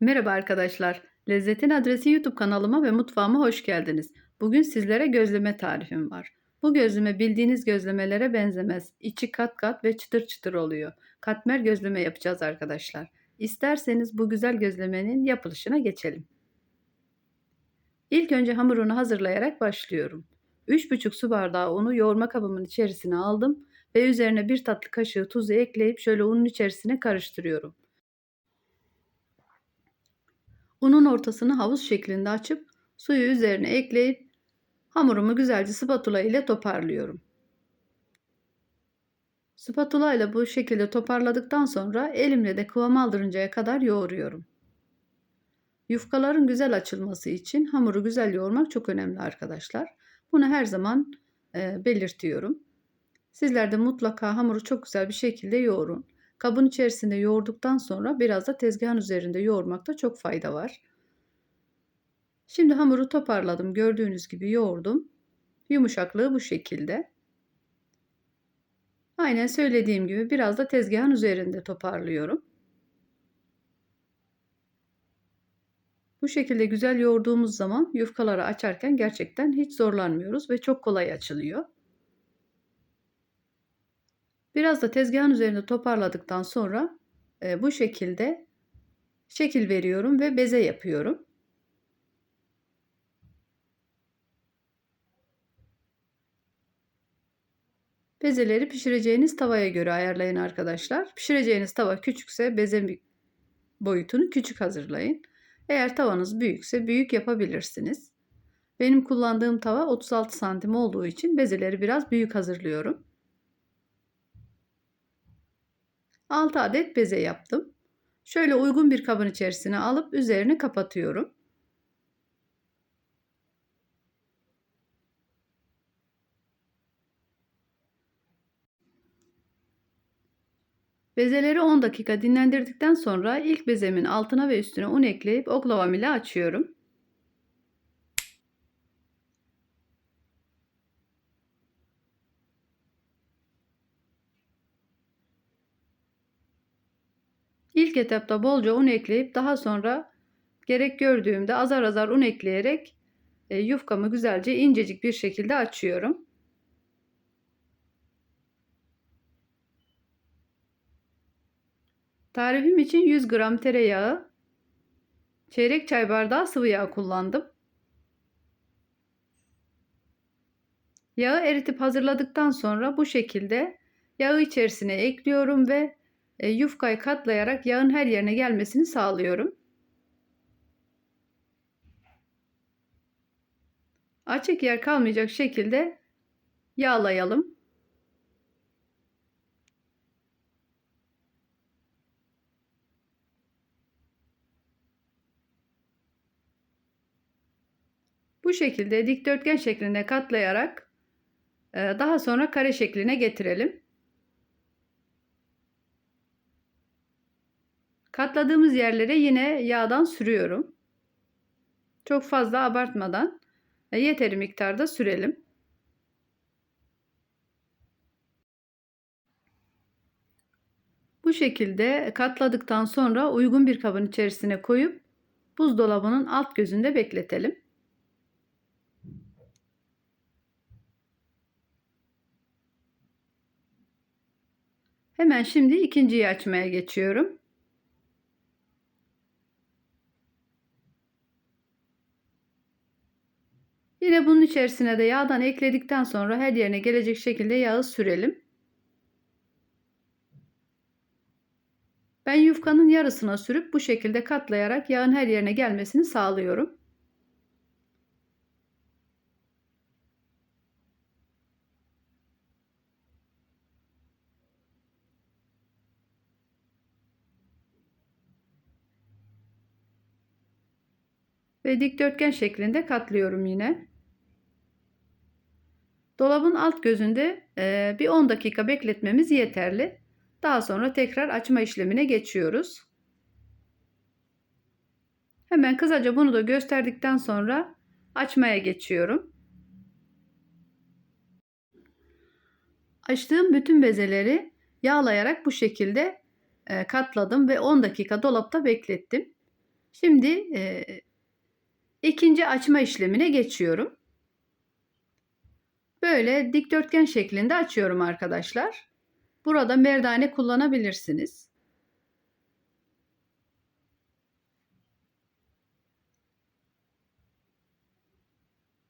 Merhaba arkadaşlar. Lezzetin Adresi YouTube kanalıma ve mutfağıma hoş geldiniz. Bugün sizlere gözleme tarifim var. Bu gözleme bildiğiniz gözlemelere benzemez. İçi kat kat ve çıtır çıtır oluyor. Katmer gözleme yapacağız arkadaşlar. İsterseniz bu güzel gözlemenin yapılışına geçelim. İlk önce hamurunu hazırlayarak başlıyorum. 3,5 su bardağı unu yoğurma kabımın içerisine aldım ve üzerine bir tatlı kaşığı tuzu ekleyip şöyle unun içerisine karıştırıyorum. Unun ortasını havuz şeklinde açıp suyu üzerine ekleyip hamurumu güzelce spatula ile toparlıyorum. Spatula ile bu şekilde toparladıktan sonra elimle de kıvam aldırıncaya kadar yoğuruyorum. Yufkaların güzel açılması için hamuru güzel yoğurmak çok önemli arkadaşlar. Bunu her zaman e, belirtiyorum. Sizler de mutlaka hamuru çok güzel bir şekilde yoğurun. Kabın içerisinde yoğurduktan sonra biraz da tezgahın üzerinde yoğurmakta çok fayda var. Şimdi hamuru toparladım. Gördüğünüz gibi yoğurdum. Yumuşaklığı bu şekilde. Aynen söylediğim gibi biraz da tezgahın üzerinde toparlıyorum. Bu şekilde güzel yoğurduğumuz zaman yufkaları açarken gerçekten hiç zorlanmıyoruz ve çok kolay açılıyor. Biraz da tezgahın üzerinde toparladıktan sonra e, bu şekilde şekil veriyorum ve beze yapıyorum. Bezeleri pişireceğiniz tavaya göre ayarlayın arkadaşlar. Pişireceğiniz tava küçükse beze boyutunu küçük hazırlayın. Eğer tavanız büyükse büyük yapabilirsiniz. Benim kullandığım tava 36 santim olduğu için bezeleri biraz büyük hazırlıyorum. 6 adet beze yaptım. Şöyle uygun bir kabın içerisine alıp üzerini kapatıyorum. Bezeleri 10 dakika dinlendirdikten sonra ilk bezemin altına ve üstüne un ekleyip oklavam ile açıyorum. İlk etapta bolca un ekleyip daha sonra gerek gördüğümde azar azar un ekleyerek e, yufkamı güzelce incecik bir şekilde açıyorum. Tarifim için 100 gram tereyağı, çeyrek çay bardağı sıvı yağ kullandım. Yağı eritip hazırladıktan sonra bu şekilde yağı içerisine ekliyorum ve e, yufkayı katlayarak yağın her yerine gelmesini sağlıyorum. Açık yer kalmayacak şekilde yağlayalım. Bu şekilde dikdörtgen şeklinde katlayarak e, daha sonra kare şekline getirelim. Katladığımız yerlere yine yağdan sürüyorum. Çok fazla abartmadan e, yeteri miktarda sürelim. Bu şekilde katladıktan sonra uygun bir kabın içerisine koyup buzdolabının alt gözünde bekletelim. Hemen şimdi ikinciyi açmaya geçiyorum. Yine bunun içerisine de yağdan ekledikten sonra her yerine gelecek şekilde yağı sürelim. Ben yufkanın yarısına sürüp bu şekilde katlayarak yağın her yerine gelmesini sağlıyorum. Ve dikdörtgen şeklinde katlıyorum yine. Dolabın alt gözünde e, bir 10 dakika bekletmemiz yeterli. Daha sonra tekrar açma işlemine geçiyoruz. Hemen kısaca bunu da gösterdikten sonra açmaya geçiyorum. Açtığım bütün bezeleri yağlayarak bu şekilde e, katladım ve 10 dakika dolapta beklettim. Şimdi e, ikinci açma işlemine geçiyorum. Böyle dikdörtgen şeklinde açıyorum arkadaşlar. Burada merdane kullanabilirsiniz.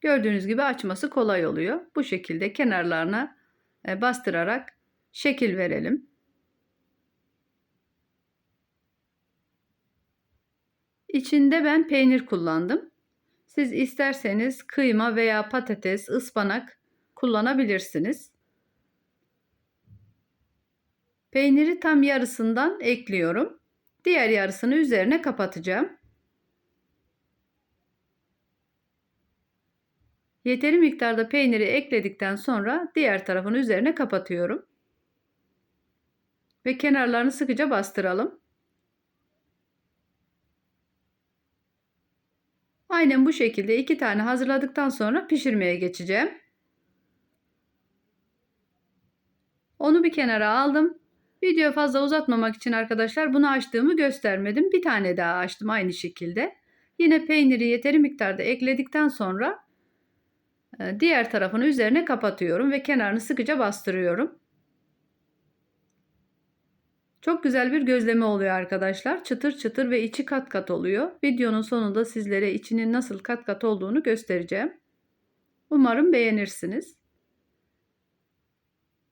Gördüğünüz gibi açması kolay oluyor. Bu şekilde kenarlarına e, bastırarak şekil verelim. İçinde ben peynir kullandım. Siz isterseniz kıyma veya patates, ıspanak kullanabilirsiniz. Peyniri tam yarısından ekliyorum. Diğer yarısını üzerine kapatacağım. Yeteri miktarda peyniri ekledikten sonra diğer tarafın üzerine kapatıyorum. Ve kenarlarını sıkıca bastıralım. Aynen bu şekilde iki tane hazırladıktan sonra pişirmeye geçeceğim. Onu bir kenara aldım. Video fazla uzatmamak için arkadaşlar bunu açtığımı göstermedim. Bir tane daha açtım aynı şekilde. Yine peyniri yeteri miktarda ekledikten sonra e, diğer tarafını üzerine kapatıyorum ve kenarını sıkıca bastırıyorum. Çok güzel bir gözleme oluyor arkadaşlar. Çıtır çıtır ve içi kat kat oluyor. Videonun sonunda sizlere içinin nasıl kat kat olduğunu göstereceğim. Umarım beğenirsiniz.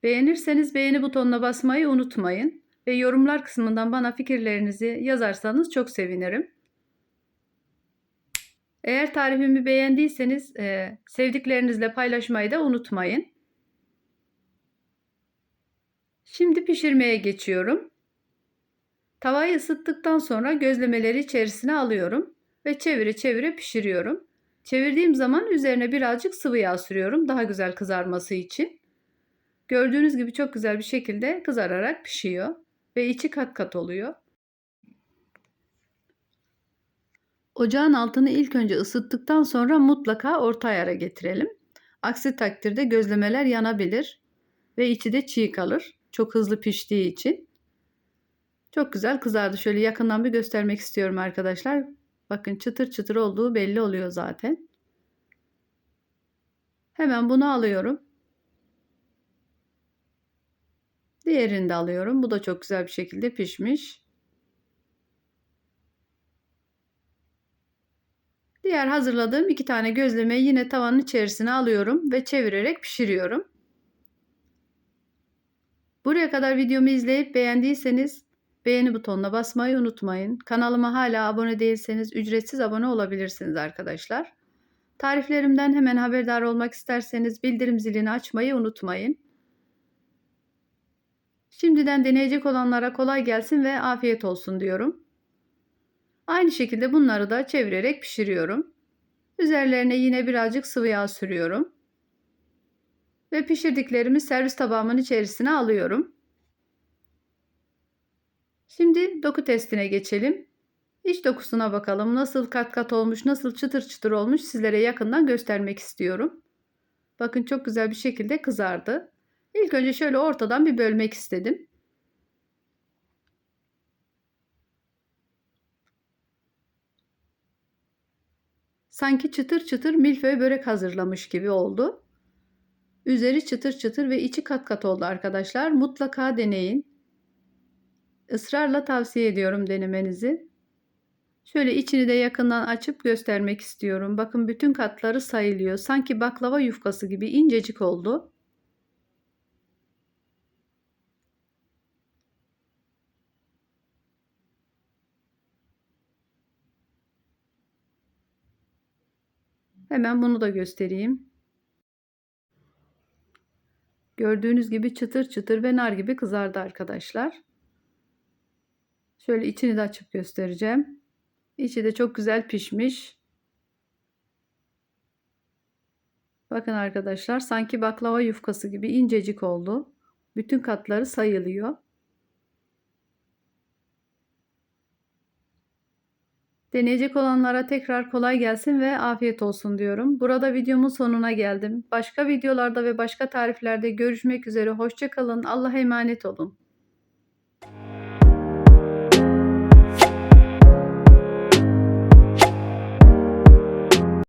Beğenirseniz beğeni butonuna basmayı unutmayın ve yorumlar kısmından bana fikirlerinizi yazarsanız çok sevinirim. Eğer tarifimi beğendiyseniz e, sevdiklerinizle paylaşmayı da unutmayın. Şimdi pişirmeye geçiyorum. Tavayı ısıttıktan sonra gözlemeleri içerisine alıyorum ve çevire çevire pişiriyorum. Çevirdiğim zaman üzerine birazcık sıvı yağ sürüyorum daha güzel kızarması için. Gördüğünüz gibi çok güzel bir şekilde kızararak pişiyor ve içi kat kat oluyor. Ocağın altını ilk önce ısıttıktan sonra mutlaka orta ayara getirelim. Aksi takdirde gözlemeler yanabilir ve içi de çiğ kalır. Çok hızlı piştiği için. Çok güzel kızardı. Şöyle yakından bir göstermek istiyorum arkadaşlar. Bakın çıtır çıtır olduğu belli oluyor zaten. Hemen bunu alıyorum. Diğerini de alıyorum. Bu da çok güzel bir şekilde pişmiş. Diğer hazırladığım iki tane gözlemeyi yine tavanın içerisine alıyorum ve çevirerek pişiriyorum. Buraya kadar videomu izleyip beğendiyseniz beğeni butonuna basmayı unutmayın. Kanalıma hala abone değilseniz ücretsiz abone olabilirsiniz arkadaşlar. Tariflerimden hemen haberdar olmak isterseniz bildirim zilini açmayı unutmayın. Şimdiden deneyecek olanlara kolay gelsin ve afiyet olsun diyorum. Aynı şekilde bunları da çevirerek pişiriyorum. Üzerlerine yine birazcık sıvı yağ sürüyorum. Ve pişirdiklerimi servis tabağımın içerisine alıyorum. Şimdi doku testine geçelim. İç dokusuna bakalım. Nasıl kat kat olmuş, nasıl çıtır çıtır olmuş sizlere yakından göstermek istiyorum. Bakın çok güzel bir şekilde kızardı. İlk önce şöyle ortadan bir bölmek istedim. Sanki çıtır çıtır milföy börek hazırlamış gibi oldu. Üzeri çıtır çıtır ve içi kat kat oldu arkadaşlar. Mutlaka deneyin. Israrla tavsiye ediyorum denemenizi. Şöyle içini de yakından açıp göstermek istiyorum. Bakın bütün katları sayılıyor. Sanki baklava yufkası gibi incecik oldu. Hemen bunu da göstereyim. Gördüğünüz gibi çıtır çıtır ve nar gibi kızardı arkadaşlar. Şöyle içini de açıp göstereceğim. İçi de çok güzel pişmiş. Bakın arkadaşlar sanki baklava yufkası gibi incecik oldu. Bütün katları sayılıyor. Deneyecek olanlara tekrar kolay gelsin ve afiyet olsun diyorum. Burada videomun sonuna geldim. Başka videolarda ve başka tariflerde görüşmek üzere. Hoşçakalın. Allah'a emanet olun.